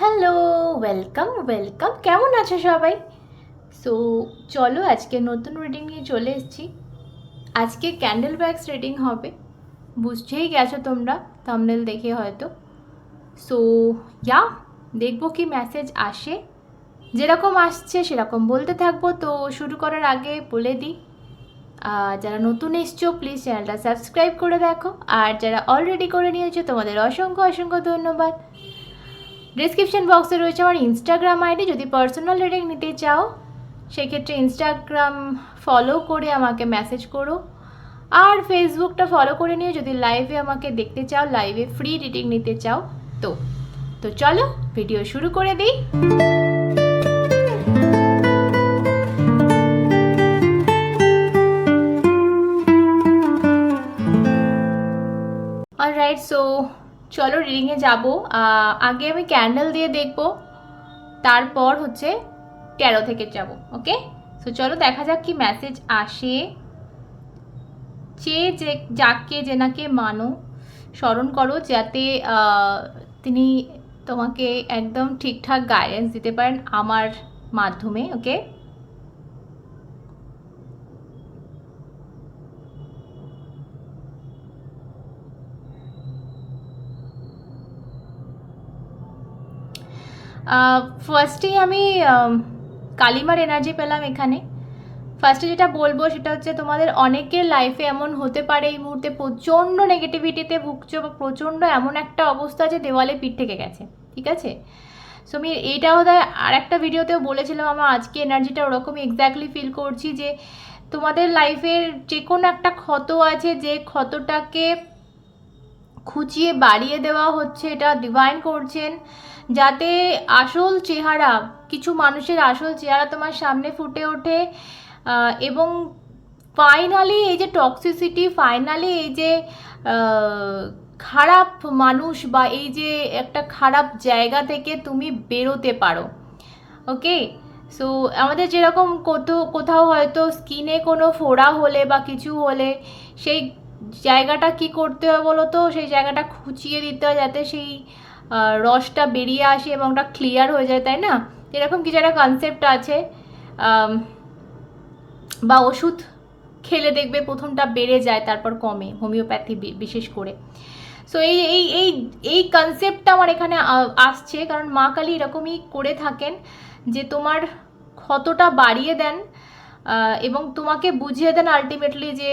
Hello welcome welcome কেমন আছো সবাই? সো চলো আজকে নতুন রিডিং নিয়ে চলে এসেছি। আজকে ক্যান্ডেল ব্যাগস রিডিং হবে। বুঝছেই গেছো তোমরা থামনেল দেখে হয়তো। সো ইয়া দেখব কি মেসেজ আসে। যেরকম আসছে, সেরকম বলতে থাকব। তো শুরু করার আগে বলে দিই যারা নতুন এসছো প্লিজ চ্যানেলটা সাবস্ক্রাইব করে দেখো। আর যারা অলরেডি করে নিয়েছো, তোমাদের অসংখ্য অসংখ্য ধন্যবাদ। ডিসক্রিপশন বক্সে রয়েছে আমার ইনস্টাগ্রাম আইডি যদি পার্সোনাল রিডিং নিতে চাও, সেক্ষেত্রে ইনস্টাগ্রাম ফলো করে আমাকে মেসেজ করো। আর ফেসবুকটা ফলো করে নিও, যদি লাইভে আমাকে দেখতে চাও লাইভে ফ্রি রিডিং নিতে চাও, তো। তো চলো ভিডিও শুরু করে দিই। অলরাইট সো চলো রিডিংয়ে যাব। আগে আমি ক্যান্ডেল দিয়ে দেখব। তারপর হচ্ছে ট্যারো থেকে যাব, ওকে? সো চলো দেখা যাক কি মেসেজ আসে। যে যে, যাকে যেনাকে মানো, স্মরণ করো যাতে তিনি তোমাকে একদম ঠিকঠাক গাইডেন্স দিতে পারেন আমার মাধ্যমে, ওকে? ফার্স্টেই আমি কালিমার এনার্জি পেলাম এখানে। ফার্স্টে যেটা বলব সেটা হচ্ছে তোমাদের অনেকের লাইফে এমন হতে পারে এই মুহূর্তে প্রচণ্ড নেগেটিভিটিতে ভুগছো বা প্রচণ্ড এমন একটা অবস্থা যে দেওয়ালে পিঠ থেকে গেছে, ঠিক আছে? সো আমি এইটাও দেয় আর একটা ভিডিওতেও বলেছিলাম, আমার আজকে এনার্জিটা ওরকমই এক্স্যাক্টলি ফিল করছি যে তোমাদের লাইফের যে কোনো একটা ক্ষত আছে, যে ক্ষতটাকে খুঁচিয়ে বাড়িয়ে দেওয়া হচ্ছে, এটা ডিভাইন করছেন। যাতে আসল চেহারা, কিছু মানুষের আসল চেহারা তোমার সামনে ফুটে ওঠে এবং ফাইনালি এই যে টক্সিসিটি ফাইনালি এই যে খারাপ মানুষ বা এই যে একটা খারাপ জায়গা থেকে তুমি বেরোতে পারো ওকে সো আমাদের যেরকম কোথাও কোথাও হয়তো স্কিনে কোনো ফোড়া হলে বা কিছু হলে, সেই জায়গাটা কি করতে হয় বলো তো? সেই জায়গাটা খুঁচিয়ে দিতে হয় যাতে সেই রসটা বেরিয়ে আসে এবং ওটা ক্লিয়ার হয়ে যায়, তাই না? এরকম কিছু একটা কনসেপ্ট আছে। বা ওষুধ খেলে দেখবে প্রথমটা বেড়ে যায়, তারপর কমে, হোমিওপ্যাথি বিশেষ করে। সো এই এই এই এই কনসেপ্টটা আমার এখানে আসছে, কারণ মা কালী এরকমই করে থাকেন যে তোমার ক্ষতটা বাড়িয়ে দেন এবং তোমাকে বুঝিয়ে দেন আলটিমেটলি যে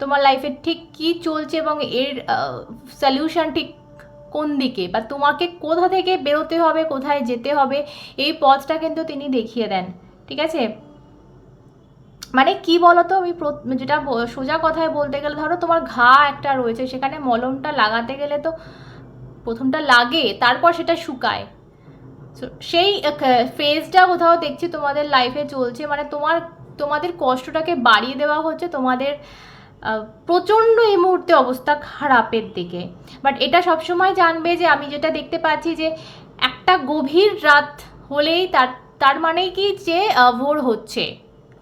তোমার লাইফে ঠিক কি চলছে এবং এর সলিউশন ঠিক কোন দিকে বা তোমাকে কোথা থেকে বেরোতে হবে, কোথায় যেতে হবে, এই পথটা কিন্তু তিনি দেখিয়ে দেন, ঠিক আছে? মানে কি বলতো, আমি যেটা সোজা কথায় বলতে গেলে, ধরো তোমার ঘা একটা রয়েছে, সেখানে মলমটা লাগাতে গেলে তো প্রথমটা লাগে, তারপর সেটা শুকায়। সেই ফেজটা কোথাও দেখছি তোমাদের লাইফে চলছে মানে তোমার, তোমাদের কষ্টটাকে বাড়িয়ে দেওয়া হচ্ছে, তোমাদের প্রচণ্ড এই মুহূর্তে অবস্থা খারাপের দিকে। বাট এটা সবসময় জানবে যে আমি যেটা দেখতে পাচ্ছি যে একটা গভীর রাত হলেই তার তার মানে কি যে ভোর হচ্ছে,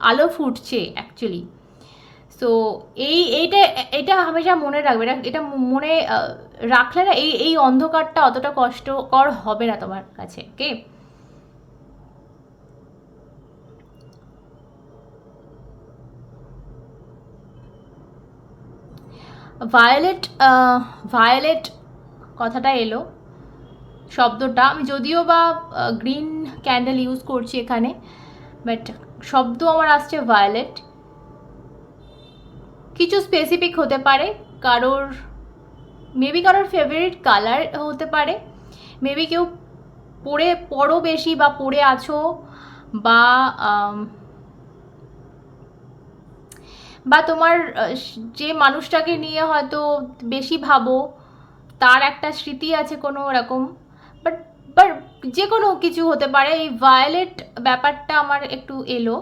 আলো ফুটছে অ্যাকচুয়ালি সো এই, এইটা, এটা হামেশা মনে রাখবে, এটা এটা মনে রাখলে না এই এই অন্ধকারটা অতটা কষ্টকর হবে না তোমার কাছে ওকে ভায়োলেট ভায়োলেট কথাটা এলো। শব্দটা আমি যদিও বা গ্রিন ক্যান্ডেল ইউজ করছি এখানে বাট শব্দ আমার আসছে ভায়োলেট কিছু স্পেসিফিক হতে পারে কারোর মেবি কারোর ফেভারিট কালার হতে পারে। মেবি কেউ পড়ে পড়ো বেশি বা পড়ে আছো বা আম, বা তোমার যে মানুষটাকে নিয়ে হয়তো বেশি ভাবো, তার একটা স্মৃতি আছে কোনো এরকম বাট বাট যে কোনো কিছু হতে পারে, এই ভায়োলেট ব্যাপারটা আমার একটু এলো।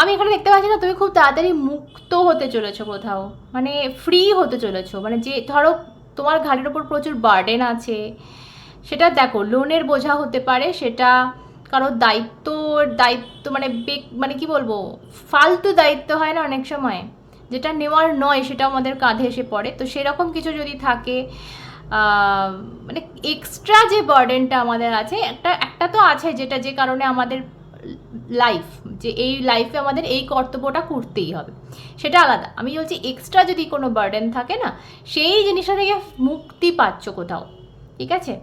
আমি এখানে দেখতে পাচ্ছি না, তুমি খুব তাড়াতাড়ি মুক্ত হতে চলেছো কোথাও। মানে ফ্রি হতে চলেছো। মানে যে, ধরো তোমার ঘাড়ের ওপর প্রচুর বার্ডেন আছে, সেটা দেখো লোনের বোঝা হতে পারে, সেটা কারও দায়িত্ব দায়িত্ব মানে বেক মানে কি বলব? ফালতু দায়িত্ব হয় না অনেক সময়। যেটা নেওয়ার নয় সেটা আমাদের কাঁধে এসে পড়ে। তো সেরকম কিছু যদি থাকে মানে এক্সট্রা যে বার্ডেনটা আমাদের আছে, একটা একটা তো আছে যেটা যে কারণে আমাদের লাইফ যে এই লাইফে আমাদের এই কর্তব্যটা করতেই হবে। সেটা আলাদা। আমি বলছি এক্সট্রা যদি কোনো বার্ডেন থাকে না, সেই জিনিসটা থেকে মুক্তি পাচ্ছ কোথাও। ঠিক আছে?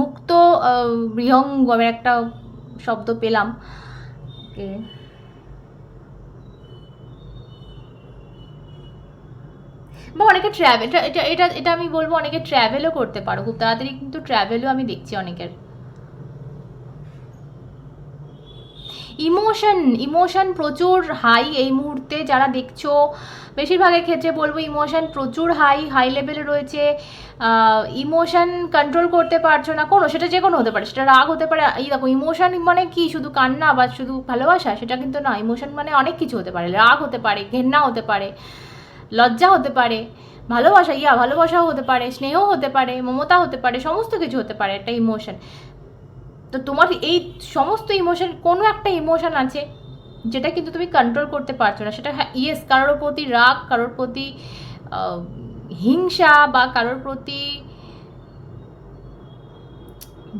মুক্ত বৃহঙ্গমের একটা শব্দ পেলাম. বা অনেকে ট্র্যাভেল এটা এটা এটা আমি বলব অনেকে ট্র্যাভেলও করতে পারো, খুব তাড়াতাড়ি কিন্তু ট্র্যাভেলও আমি দেখছি অনেকের ইমোশন ইমোশন প্রচুর হাই এই মুহূর্তে যারা দেখছ। বেশিরভাগের ক্ষেত্রে বলব ইমোশন প্রচুর হাই হাই লেভেলে রয়েছে। ইমোশন কন্ট্রোল করতে পারছ না, কোনো, সেটা যে কোনো হতে পারে, সেটা রাগ হতে পারে। এই দেখো, ইমোশন মানে কি? শুধু কান্না বা শুধু ভালোবাসা, সেটা কিন্তু না, ইমোশন মানে অনেক কিছু হতে পারে। রাগ হতে পারে, ঘেন্না হতে পারে, লজ্জা হতে পারে, ভালোবাসা, ইয়া, ভালোবাসাও হতে পারে স্নেহ হতে পারে, মমতা হতে পারে, সমস্ত কিছু হতে পারে একটা ইমোশন। তো তোমার এই সমস্ত ইমোশন কোনো একটা ইমোশন আছে যেটা কিন্তু তুমি কন্ট্রোল করতে পারছ না। সেটা হ্যাঁ ইয়েস কারোর প্রতি রাগ, কারোর প্রতি হিংসা বা কারোর প্রতি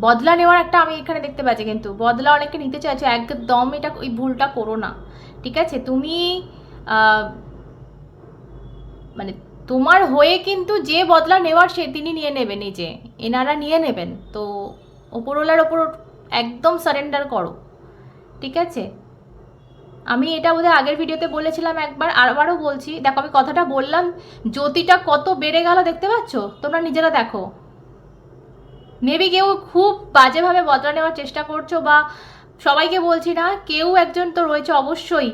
বদলা নেওয়ার একটা আমি এখানে দেখতে পাচ্ছি কিন্তু। বদলা অনেকে নিতে চাইছো, একদম এটা ওই ভুলটা করো না। ঠিক আছে? তুমি মানে তোমার হয়ে কিন্তু যে বদলা নেওয়ার সে তিনি নিয়ে নেবেন নিজে। এনারা নিয়ে নেবেন। তো ওপরওয়ালার ওপর একদম সারেন্ডার করো, ঠিক আছে? আমি এটা বোধহয় আগের ভিডিওতে বলেছিলাম একবার, আবারও বলছি, দেখো আমি কথাটা বললাম, জ্যোতিটা কত বেড়ে গেল দেখতে পাচ্ছ? তোমরা নিজেরা দেখো। মেবি কেউ খুব বাজেভাবে বদলা নেওয়ার চেষ্টা করছ বা সবাইকে বলছি না, কেউ একজন তো রয়েছে অবশ্যই,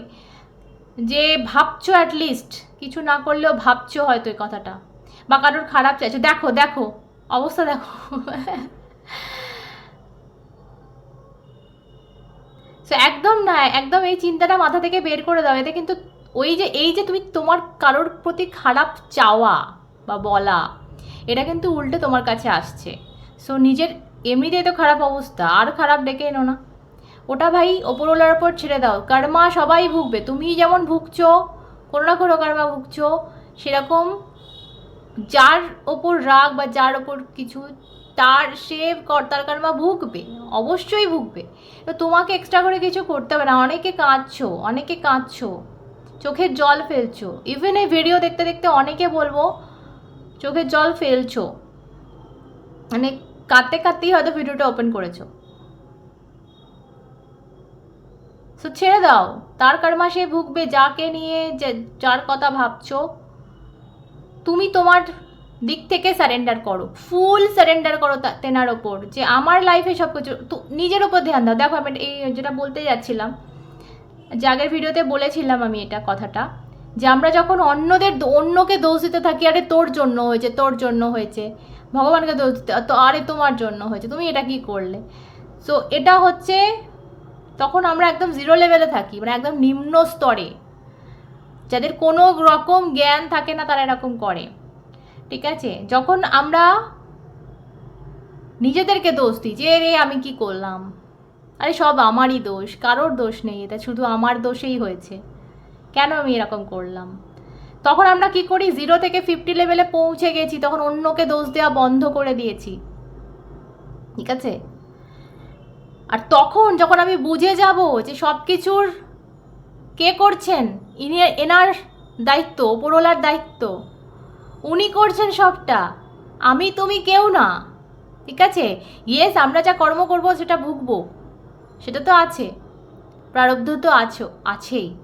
যে ভাবছ অ্যাটলিস্ট কিছু না করলেও ভাবছ হয়তো এই কথাটা, বা কারোর খারাপ চাইছো। দেখো দেখো, অবস্থা দেখো। সো একদম না, একদম এই চিন্তাটা মাথা থেকে বের করে দাও। এতে কিন্তু ওই যে, এই যে তুমি তোমার কারোর প্রতি খারাপ চাওয়া বা বলা, এটা কিন্তু উল্টে তোমার কাছে আসছে। সো নিজের এমনিতেই তো খারাপ অবস্থা, আর খারাপ ডেকে এনো না। ওটা ভাই ওপরওয়ালার ওপর ছেড়ে দাও। কর্মা সবাই ভুগবে। তুমি যেমন ভুগছো, কোনো না কোনো কর্মা ভুগছো, সেরকম যার ওপর রাগ বা যার ওপর কিছু তার সে কর্তার কর্মা ভুগবে, অবশ্যই ভুগবে। তো তোমাকে এক্সট্রা করে কিছু করতে হবে না, অনেকে কাঁদছো অনেকে কাঁদছো, চোখের জল ফেলছো। ইভেন এই ভিডিও দেখতে দেখতে অনেকে বলব, চোখের জল ফেলছো। মানে কাঁদতে কাঁদতেই হয়তো ভিডিওটা ওপেন করেছ। সো ছেড়ে দাও। তার কর্মা সে ভুগবে, যাকে নিয়ে যার কথা ভাবছ, তুমি তোমার দিক থেকে সারেন্ডার করো। ফুল সারেন্ডার করো তেনার ওপর। যে আমার লাইফে সব কিছু তো নিজের ওপর ধ্যান দাও। দেখো আমি এই যেটা বলতে যাচ্ছিলাম, যে আগের ভিডিওতে বলেছিলাম আমি এটা কথাটা, যে আমরা যখন অন্যদের অন্যকে দোষ দিতে থাকি, আরে তোর জন্য হয়েছে, তোর জন্য হয়েছে। ভগবানকে দোষ দিতে তো আরে তোমার জন্য হয়েছে, তুমি এটা কি করলে? সো এটা হচ্ছে তখন আমরা একদম জিরো লেভেলে থাকি মানে একদম নিম্ন স্তরে। যাদের কোনো রকম জ্ঞান থাকে না, তারা এরকম করে। ঠিক আছে? যখন আমরা নিজেদেরকে দোষ দিই, যে রে আমি কি করলাম? আরে সব আমারই দোষ, কারোর দোষ নেই, এটা শুধু আমার দোষেই হয়েছে। কেন আমি এরকম করলাম? তখন আমরা কি করি? জিরো থেকে ফিফটি লেভেলে পৌঁছে গেছি, তখন অন্যকে দোষ দেওয়া বন্ধ করে দিয়েছি। ঠিক আছে? আর তখন যখন আমি বুঝে যাব যে সব কিছুর কে করছেন, ইনি এনার দায়িত্ব, ওপরওয়ালার দায়িত্ব উনি করছেন সবটা। আমি তুমি কেউ না। ঠিক আছে? ইয়েস আমরা যা কর্ম করব সেটা ভুগব। সেটা তো আছে। প্রারব্ধ তো আছো, আছেই।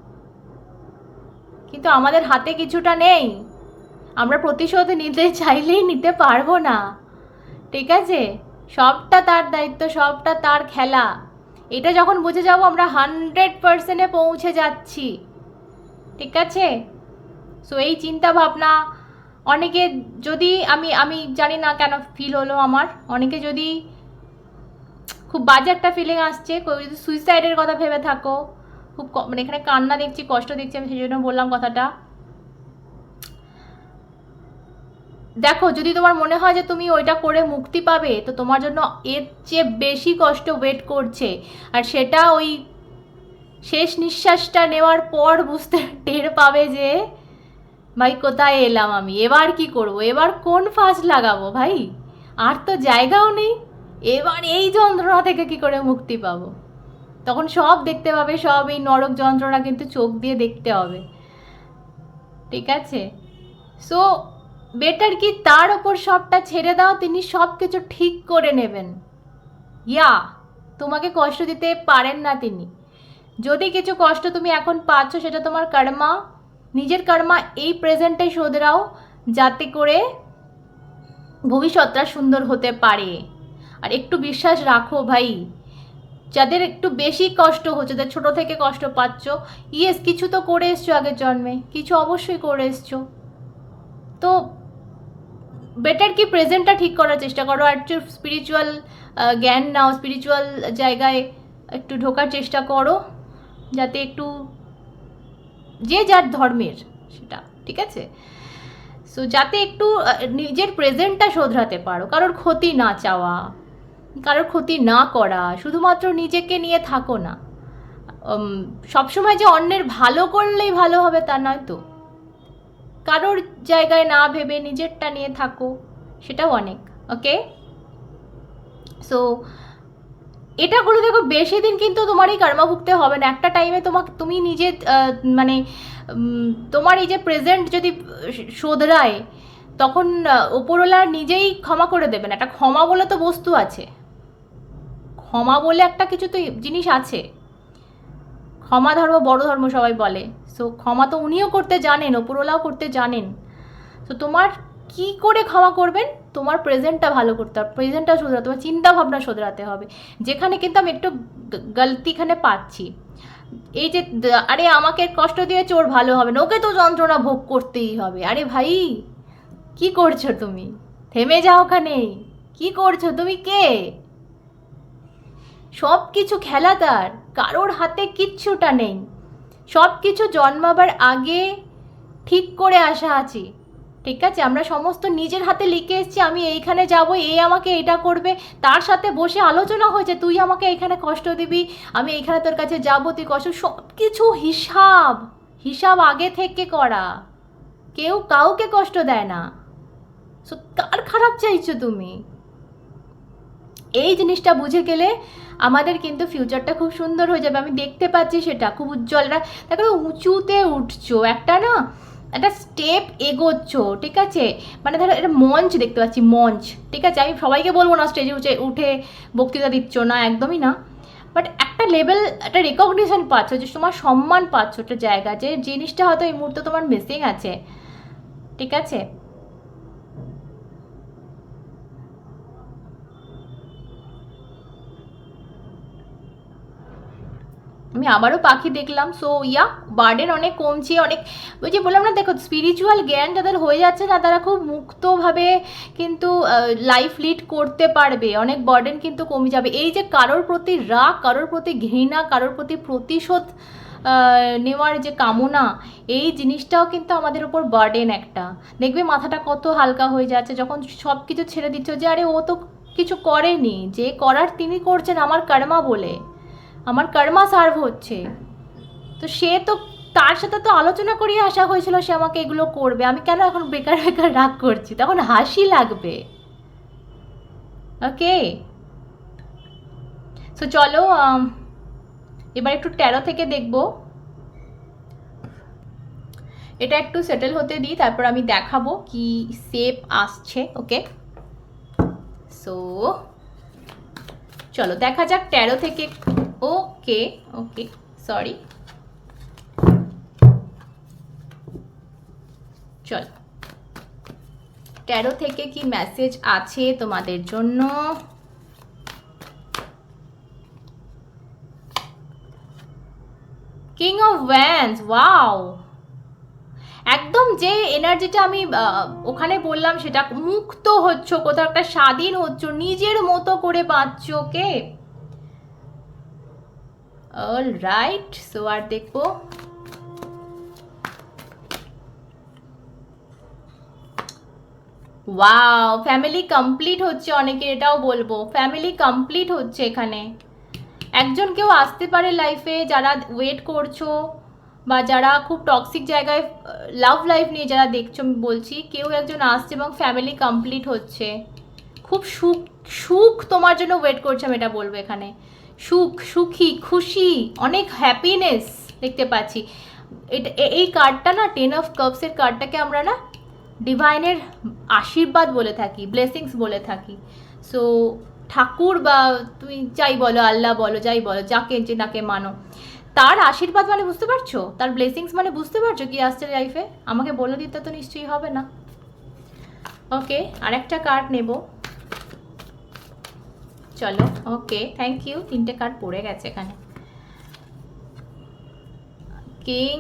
কিন্তু আমাদের হাতে কিছুটা নেই। আমরা প্রতিশোধ নিতে চাইলেই নিতে পারব না। ঠিক আছে? সবটা তার দায়িত্ব, সবটা তার খেলা। এটা যখন বুঝে যাব, আমরা হান্ড্রেড পার্সেন্টে পৌঁছে যাচ্ছি। ঠিক আছে? সো এই চিন্তা ভাবনা অনেকে যদি আমি আমি জানি না কেন ফিল হলো আমার। অনেকে যদি খুব বাজে একটা ফিলিং আসছে, কেউ যদি সুইসাইডের কথা ভেবে থাকো, খুব মানে এখানে কান্না দেখছি, কষ্ট দেখছি, আমি সেই জন্য বললাম কথাটা। দেখো, যদি তোমার মনে হয় যে তুমি ওইটা করে মুক্তি পাবে, তো তোমার জন্য এর চেয়ে বেশি কষ্ট ওয়েট করছে। আর সেটা ওই শেষ নিঃশ্বাসটা নেওয়ার পর বুঝতে টের পাবে যে ভাই, কোথায় এলাম আমি? এবার কি করব? এবার কোন ফাঁস লাগাবো ভাই? আর তো জায়গাও নেই। এবার এই যন্ত্রণা থেকে কি করে মুক্তি পাবো? তখন সব দেখতে পাবে, সব এই নরক যন্ত্রণা কিন্তু চোখ দিয়ে দেখতে হবে। ঠিক আছে? সো বেটার কি তার ওপর সবটা ছেড়ে দাও, তিনি সব কিছু ঠিক করে নেবেন। ইয়া তোমাকে কষ্ট দিতে পারেন না তিনি। যদি কিছু কষ্ট তুমি এখন পাচ্ছ, সেটা তোমার কর্মা। নিজের কর্মা এই প্রেজেন্টে শোধরাও যাতে করে ভবিষ্যৎটা সুন্দর হতে পারে। আর একটু বিশ্বাস রাখো ভাই, যাদের একটু বেশি কষ্ট হচ্ছে, যাদের ছোটো থেকে কষ্ট পাচ্ছ ইয়েস কিছু তো করে এসছো আগের জন্মে, কিছু অবশ্যই করে এসছো। তো বেটার কি প্রেজেন্টটা ঠিক করার চেষ্টা করো, আর স্পিরিচুয়াল জ্ঞান নাও স্পিরিচুয়াল জায়গায় একটু ঢোকার চেষ্টা করো, যাতে একটু যে যার ধর্মের সেটা, ঠিক আছে? সো যাতে একটু নিজের প্রেজেন্টটা শোধরাতে পারো। কারোর ক্ষতি না চাওয়া, কারোর ক্ষতি না করা, শুধুমাত্র নিজেকে নিয়ে থাকো না। সবসময় যে অন্যের ভালো করলেই ভালো হবে তা নয় তো। কারোর জায়গায় না ভেবে নিজেরটা নিয়ে থাকো, সেটাও অনেক ওকে সো এটা করে দেখো বেশি দিন কিন্তু তোমার এই হবে না। একটা টাইমে তোমাকে, তুমি নিজে মানে তোমার এই যে প্রেজেন্ট যদি শোধরায়, তখন ওপরওয়ালা নিজেই ক্ষমা করে দেবেন একটা ক্ষমা বলে তো বস্তু আছে। ক্ষমা বলে একটা কিছু তো জিনিস আছে। ক্ষমা ধর্ম বড় ধর্ম সবাই বলে। সো ক্ষমা তো উনিও করতে জানেন ওপরওয়ালাও করতে জানেন। তো তোমার কি করে ক্ষমা করবেন? তোমার প্রেজেন্টটা ভালো করতে হবে প্রেজেন্টটা শোধরাতে তোমার চিন্তা ভাবনা শোধরাতে হবে। যেখানে কিন্তু আমি একটু গলতিখানে পাচ্ছি। এই যে আরে আমাকে কষ্ট দিয়েছে, ওর ভালো হবে না, ওকে তো যন্ত্রণা ভোগ করতেই হবে। আরে ভাই, কি করছ তুমি? থেমে যাও ওখানে। কি করছ? তুমি কে? সব কিছু খেলা তার, কারোর হাতে কিচ্ছুটা নেই। সব কিছু জন্মাবার আগে ঠিক করে আসা আছি। ঠিক আছে? আমরা সমস্ত নিজের হাতে লিখে এসেছি, আমি এইখানে যাব, এ আমাকে এটা করবে, তার সাথে বসে আলোচনা হয়েছে, তুই আমাকে এখানে কষ্ট দিবি, আমি এইখানে তোর কাছে যাব, তুই কষ্ট সব কিছু হিসাব হিসাব আগে থেকে করা। কেউ কাউকে কষ্ট দেয় না। কার খারাপ চাইছো তুমি? এই জিনিসটা বুঝে গেলে আমাদের কিন্তু ফিউচারটা খুব সুন্দর হয়ে যাবে। আমি দেখতে পাচ্ছি সেটা, খুব উজ্জ্বলরা দেখো, উঁচুতে উঠছো, একটা না একটা স্টেপ এগোচ্ছ, ঠিক আছে? মানে ধরো এটা মঞ্চ দেখতে পাচ্ছি, মঞ্চ, ঠিক আছে? আমি সবাইকে বলব না স্টেজে উঠে উঠে বক্তৃতা দিচ্ছ না, একদমই না। বাট একটা লেভেল একটা রেকগনিশন পাচ্ছ, যে তোমার সম্মান পাচ্ছ একটা জায়গা, যে জিনিসটা হয়তো এই মুহূর্তে তোমার মিসিং আছে, ঠিক আছে? আমি আবারও পাখি দেখলাম। সো ইয়া বার্ডেন অনেক কমছে, অনেক ওই যে বললাম না, দেখো স্পিরিচুয়াল জ্ঞান যাদের হয়ে যাচ্ছে না, তারা খুব মুক্তভাবে কিন্তু লাইফ লিড করতে পারবে। অনেক বার্ডেন কিন্তু কমে যাবে। এই যে কারোর প্রতি রাগ, কারোর প্রতি ঘৃণা, কারোর প্রতি প্রতিশোধ নেওয়ার যে কামনা, এই জিনিসটাও কিন্তু আমাদের উপর বার্ডেন একটা। দেখবে মাথাটা কত হালকা হয়ে যাচ্ছে, যখন সব কিছু ছেড়ে দিচ্ছ যে, আরে, ও তো কিছু করেনি। যে করার তিনি করছেন আমার কর্মা বলে। আমার কর্মা সার্ভ হচ্ছে। তো সে তো, তার সাথে তো আলোচনা করিয়ে আসা হয়েছিল সে আমাকে এগুলো করবে। আমি কেন এখন বেকার বেকার রাগ করছি? তখন হাসি লাগবে। ওকে? সো চলো এবার একটু ট্যারো থেকে দেখব। এটা একটু সেটেল হতে দিই, তারপর আমি দেখাবো কি সেপ আসছে, ওকে? সো চলো, দেখা যাক ট্যারো থেকে ওকে ওকে সরি চল। ট্যারো থেকে কি মেসেজ আছে তোমাদের জন্য? কিং অফ ভ্যান্স ওয়াও একদম যে এনার্জিটা আমি ওখানে বললাম সেটা মুক্ত হচ্ছ, কোথাও একটা স্বাধীন হচ্ছ, নিজের মতো করে বাঁচছ ওকে অল রাইট সো আর দেখব। ওয়াও ফ্যামিলি কমপ্লিট হচ্ছে অনেকে, এটাও বলব। ফ্যামিলি কমপ্লিট হচ্ছে এখানে। একজন কেউ আসতে পারে লাইফে যারা ওয়েট করছ, বা যারা খুব টক্সিক জায়গায় লাভ লাইফ নিয়ে যারা দেখছ, আমি বলছি, কেউ একজন আসছে এবং ফ্যামিলি কমপ্লিট হচ্ছে। খুব সুখ সুখ তোমার জন্য ওয়েট করছে, আমি এটা বলব এখানে। সুখ, সুখী, খুশি, অনেক হ্যাপিনেস দেখতে পাচ্ছি। এটা এই কার্ডটা না টেন অফ কাপসের কার্ডটাকে আমরা না ডিভাইনের আশীর্বাদ বলে থাকি ব্লেসিংস বলে থাকি। সো ঠাকুর বা তুমি যাই বলো, আল্লাহ বলো, যাই বলো, যাকে যে নাকে মানো, তার আশীর্বাদ মানে বুঝতে পারছ? তার ব্লেসিংস মানে বুঝতে পারছ কি আসছে লাইফে আমাকে বলে দিতে তো নিশ্চয়ই হবে না। ওকে আরেকটা কার্ড নেব। চলো, ওকে থ্যাংক ইউ তিনটে কার্ড পড়ে গেছে এখানে। কিং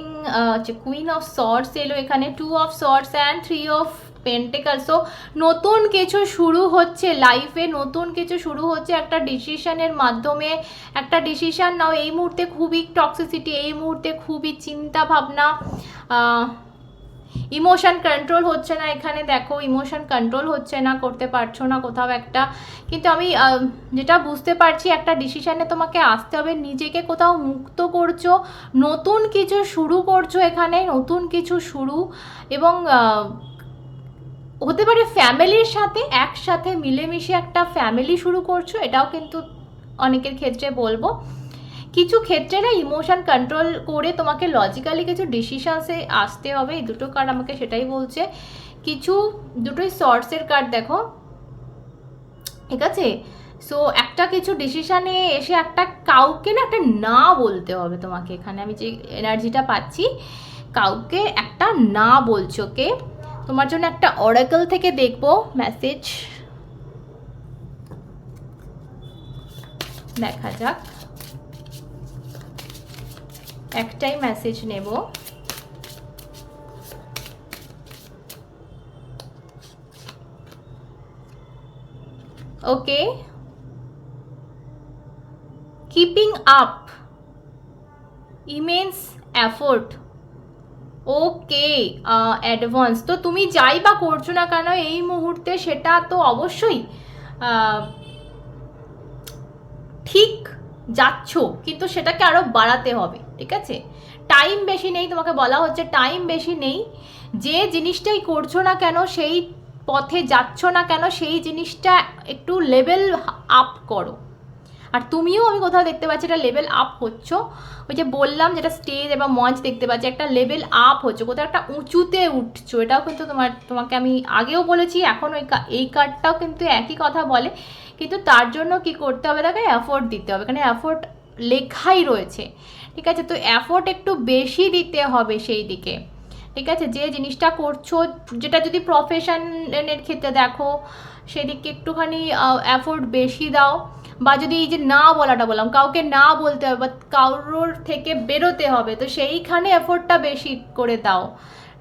আচ্ছা কুইন অফ সর্টস এলো এখানে two of swords and three of pentacle so নতুন কিছু শুরু হচ্ছে লাইফে নতুন কিছু শুরু হচ্ছে একটা ডিসিশনের মাধ্যমে। একটা ডিসিশান নাও এই মুহূর্তে খুবই টক্সিসিটি এই মুহূর্তে খুবই চিন্তা ভাবনা ইমোশন কন্ট্রোল হচ্ছে না এখানে, দেখো ইমোশন কন্ট্রোল হচ্ছে না, করতে পারছ না কোথাও একটা। কিন্তু আমি যেটা বুঝতে পারছি, একটা ডিসিশনে তোমাকে আসতে হবে, নিজেকে কোথাও মুক্ত করছ, নতুন কিছু শুরু করছ এখানে, নতুন কিছু শুরু, এবং হতে পারে ফ্যামিলির সাথে, একসাথে মিলেমিশে একটা ফ্যামিলি শুরু করছ, এটাও কিন্তু অনেকের ক্ষেত্রে বলব। কিছু ক্ষেত্রে না ইমোশন কন্ট্রোল করে তোমাকে লজিক্যালি কিছু ডিসিশনসে আসতে হবে, এই দুটো কার্ড আমাকে সেটাই বলছে। কিছু, দুটোই সর্টসের কার্ড দেখো। ঠিক আছে? সো একটা কিছু ডিসিশানে এসে একটা কাউকে না একটা না বলতে হবে তোমাকে। এখানে আমি যে এনার্জিটা পাচ্ছি, কাউকে একটা না বলছো কে? তোমার জন্য একটা অরাকল থেকে দেখব মেসেজ দেখা যাক। একটাই মেসেজ নেব। Okay keeping up immense effort okay advance তো তুমি যাই বা করছ না কেন, এই মুহূর্তে সেটা তো অবশ্যই ঠিক যাচ্ছ, কিন্তু সেটাকে আরও বাড়াতে হবে। ঠিক আছে? টাইম বেশি নেই তোমাকে বলা হচ্ছে টাইম বেশি নেই। যে জিনিসটাই করছ না কেন, সেই পথে যাচ্ছ না কেন, সেই জিনিসটা একটু লেভেল আপ করো। আর তুমিও আমি কোথাও দেখতে পাচ্ছি এটা লেভেল আপ হচ্ছ। ওই যে বললাম যেটা স্টেজ এবং মঞ্চ দেখতে পাচ্ছি, একটা লেভেল আপ হচ্ছে। কোথাও একটা উঁচুতে উঠছো, এটাও কিন্তু তোমার, তোমাকে আমি আগেও বলেছি, এখন ওই এই কার্ডটাও কিন্তু একই কথা বলে। কিন্তু তার জন্য কি করতে হবে? তাকে অ্যাফোর্ট দিতে হবে। এখানে অ্যাফোর্ট লেখাই রয়েছে। ঠিক আছে? তো অ্যাফোর্ট একটু বেশি দিতে হবে সেই দিকে। ঠিক আছে? যে জিনিসটা করছ, যেটা যদি প্রফেশনের ক্ষেত্রে দেখো সেদিকে একটুখানি অ্যাফোর্ট বেশি দাও। বা যদি এই যে না বলাটা বললাম, কাউকে না বলতে হবে বা কারোর থেকে বেরোতে হবে, তো সেইখানে এফোর্টটা বেশি করে দাও।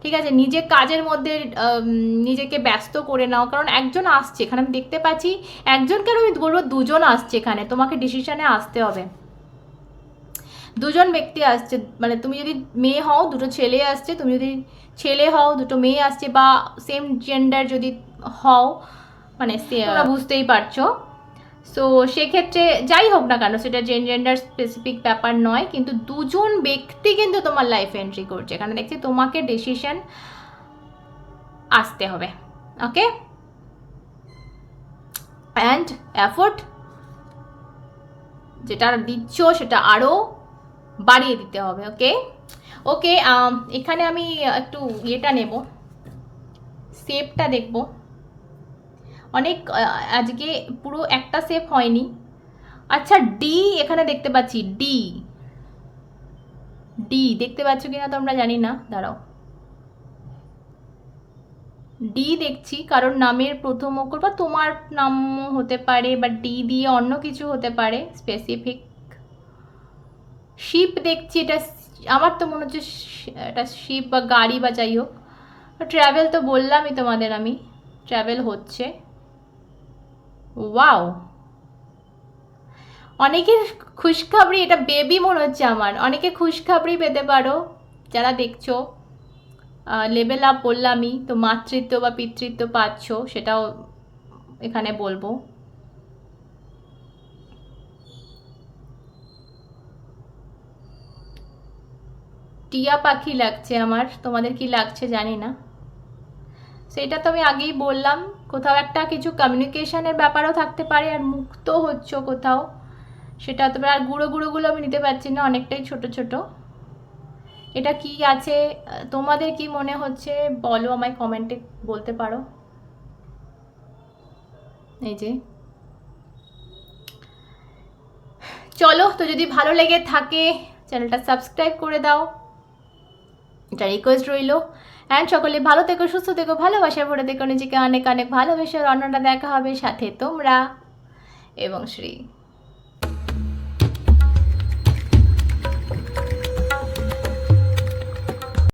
ঠিক আছে? নিজে কাজের মধ্যে নিজেকে ব্যস্ত করে নাও। কারণ একজন আসছে, এখানে আমি দেখতে পাচ্ছি, একজনকে আমি বলব দুজন আসছে এখানে, তোমাকে ডিসিশনে আসতে হবে। দুজন ব্যক্তি আসছে মানে তুমি যদি মেয়ে হও দুটো ছেলে আসছে তুমি যদি ছেলে হও দুটো মেয়ে আসছে বা সেম জেন্ডার যদি হও মানে তোমরা বুঝতেই পারছ। সো সেক্ষেত্রে যাই হোক না কেন সেটা জেন জেন্ডার স্পেসিফিক ব্যাপার নয় কিন্তু দুজন ব্যক্তি কিন্তু তোমার লাইফ এন্ট্রি করছে। এখানে দেখছি তোমাকে ডিসিশন আসতে হবে ওকে অ্যান্ড এফোর্ট যেটা দিচ্ছ সেটা আরও বাড়িয়ে দিতে হবে ওকে ওকে এখানে আমি একটু ইয়েটা নেব। শেপটা দেখব। অনেক আজকে পুরো একটা শেপ হয়নি। আচ্ছা ডি এখানে দেখতে পাচ্ছি ডি ডি দেখতে পাচ্ছ কিনা তোমরা জানি না, দাঁড়াও। ডি দেখছি কারোর নামের প্রথম অক্ষর বা তোমার নামও হতে পারে বা ডি দিয়ে অন্য কিছু হতে পারে স্পেসিফিক শিপ দেখছি, এটা আমার তো মনে হচ্ছে এটা শিপ বা গাড়ি বা যাই হোক। ট্রাভেল তো বললামই তোমাদের আমি, ট্রাভেল হচ্ছে। ওয়াও! অনেকের খুশখাবরি এটা বেবি মনে হচ্ছে আমার, অনেকে খুশখাবরি পেতে পারো, যারা দেখছ। লেভেল আপ বললামই, তো মাতৃত্ব বা পিতৃত্ব পাচ্ছ, সেটাও এখানে বলব। টিয়া পাখি লাগছে আমার। তোমাদের কি লাগছে জানি না। সেটা তো আমি আগেই বললাম, কোথাও একটা কিছু কমিউনিকেশনের ব্যাপারও থাকতে পারে আর মুক্ত হচ্ছ কোথাও। সেটা তোমরা আর গুঁড়ো গুঁড়োগুলো আমি নিতে পারছি না, অনেকটাই ছোট ছোট। এটা কি আছে? তোমাদের কি মনে হচ্ছে? বলো আমায় কমেন্টে বলতে পারো। এই যে। চলো, তো যদি ভালো লেগে থাকে চ্যানেলটা সাবস্ক্রাইব করে দাও। এটা রিকোয়েস্ট রইল। অ্যান্ড সকলে ভালো থেকো, সুস্থ থেকো ভালোবাসা ভরে দেখো নিজেকে অনেক অনেক ভালোবেসে। অন্যটা দেখা হবে সাথে তোমরা এবং শ্রী